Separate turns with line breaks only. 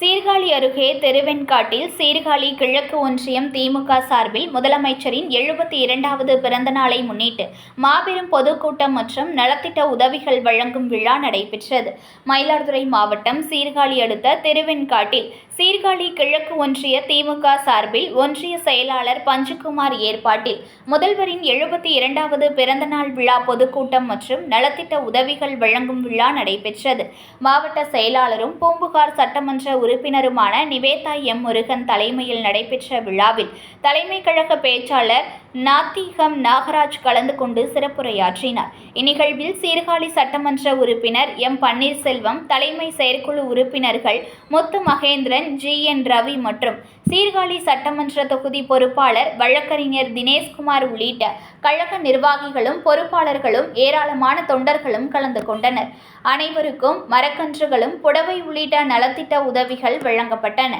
சீர்காழி அருகே தெருவெண்காட்டில் சீர்காழி கிழக்கு ஒன்றியம் திமுக சார்பில் முதலமைச்சரின் எழுபத்தி இரண்டாவது பிறந்த நாளை முன்னிட்டு மாபெரும் பொதுக்கூட்டம் மற்றும் நலத்திட்ட உதவிகள் வழங்கும் விழா நடைபெற்றது. மயிலாடுதுறை மாவட்டம் சீர்காழி அடுத்த திருவெண்காட்டில் சீர்காழி கிழக்கு ஒன்றிய திமுக சார்பில் ஒன்றிய செயலாளர் பஞ்சுகுமார் ஏற்பாட்டில் முதல்வரின் எழுபத்தி இரண்டாவது பிறந்தநாள் விழா பொதுக்கூட்டம் மற்றும் நலத்திட்ட உதவிகள் வழங்கும் விழா நடைபெற்றது. மாவட்ட செயலாளரும் பூம்புகார் சட்டமன்ற உறுப்பினருமான நிவேதா எம் முருகன் தலைமையில் நடைபெற்ற விழாவில் தலைமை கழக பேச்சாளர் நாத்திகம் நாகராஜ் கலந்து கொண்டு சிறப்புரையாற்றினார். இந்நிகழ்வில் சீர்காழி சட்டமன்ற உறுப்பினர் எம் பன்னீர்செல்வம் தலைமை செயற்குழு உறுப்பினர்கள் முத்து மகேந்திரன் ஜி. என். ரவி மற்றும் சீர்காழி சட்டமன்ற தொகுதி பொறுப்பாளர் வழக்கறிஞர் தினேஷ்குமார் உள்ளிட்ட கழக நிர்வாகிகளும் பொறுப்பாளர்களும் ஏராளமான தொண்டர்களும் கலந்து கொண்டனர். அனைவருக்கும் மரக்கன்றுகளும் புடவை உள்ளிட்ட நலத்திட்ட உதவிகள் வழங்கப்பட்டன.